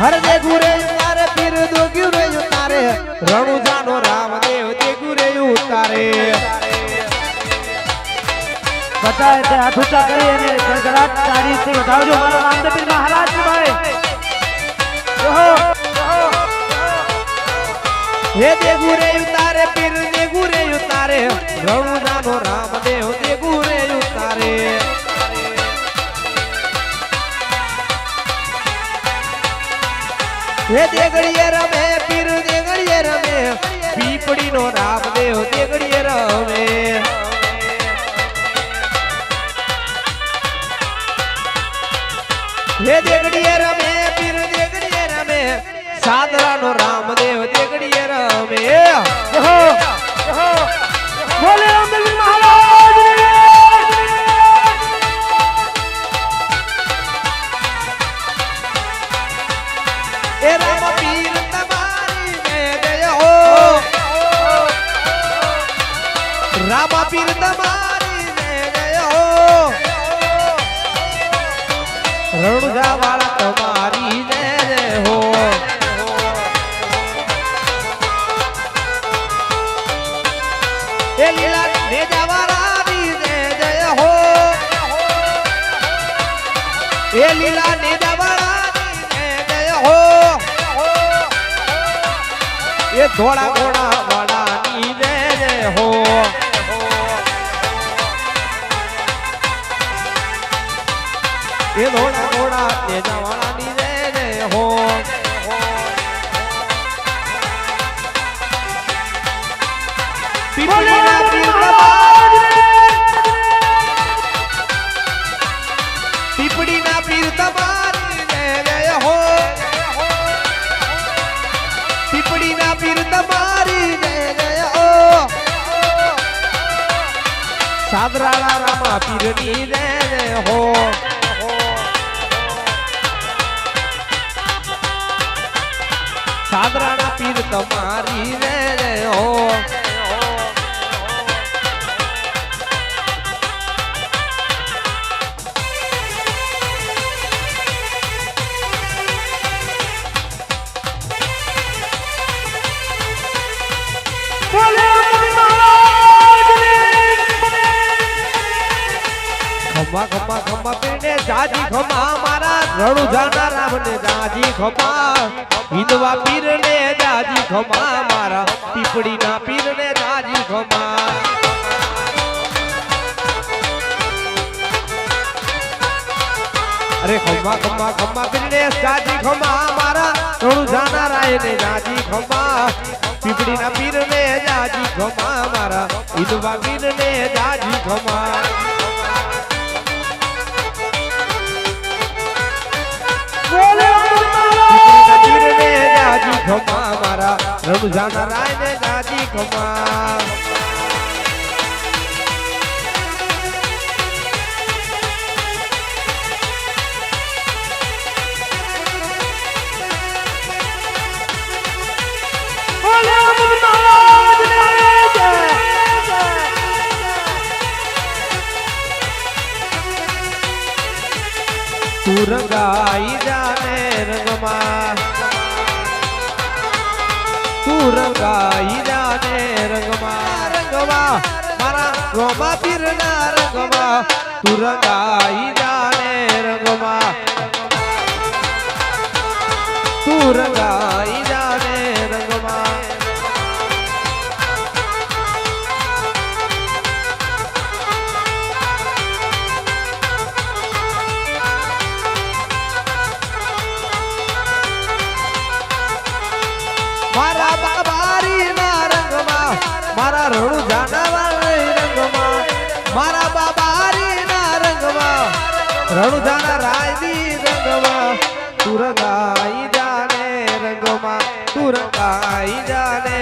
હરદે ગુરે, તારે પીર દોગ્યું રે તારે રણુજાનો રામદેવ દે ગુરે તારે બધા એટલે હાથ ઊંચા કરી અને ગણગડાટ તારીખથી વધાવજો. મારા રામદેવ મહારાજ ભાઈ. હે દેગુ રે તારે પીર દેગુ રે તારે રણુજાનો રામ હે દેગડીએ રમે, પીર દેગડીએ રમે, પીપળીનો રામદેવ દેગડીએ રમે. હે દેગડીએ રમે, પીર દેગડીએ રમે, સાદરાનો રામદેવ દેગડીએ રમે. બોલે રામ પીર તમારી રણુજા વાળા તમારી જય હો એ લીલા નેજા વાળાની જય જય હો એ લીલા જય હો એ ધોળા ઘોડા વાળાની રે હો. એ ધોળા ઘોડા નેજા વાળાની સાદરાળા રામા પીરની રે હો. સાદરાળા પીર તમારી રે હો. ખમ્મા ખમા ખમા પીને જાજી, ખમા મારા રણુ જાના રામને જાજી, ખમા. હિંદવા પીરને જાજી, ખમા મારા પીપળીના પીરને જાજી, ખમા. અરે ખમા ખમા ખમા પીરને જાજી, ખમા મારા રણુ જાના રાયને જાજી ખમ્મા પીપળીના પીરને જાજી, ખમા મારા હિંદવા પીરને જાજી ખમ્મા ખમા બોલે રામદેવ મહારાજ તું રંગાઈ જાને રંગમાં. તું રંગાઈ જાને રંગમાં રંગમાં. મારા રોમા પીરના રંગમાં. તું રંગાઈ જાને રંગમાં. તું રંગાઈ બાબારી ના રંગમાં મારા રણુ જાનવાળી રંગમાં મારા બાબારી ના રંગમાં રણુ જાના રાયની રંગમાં તું રંગાઈ જાને રંગમાં તું રંગાઈ જાને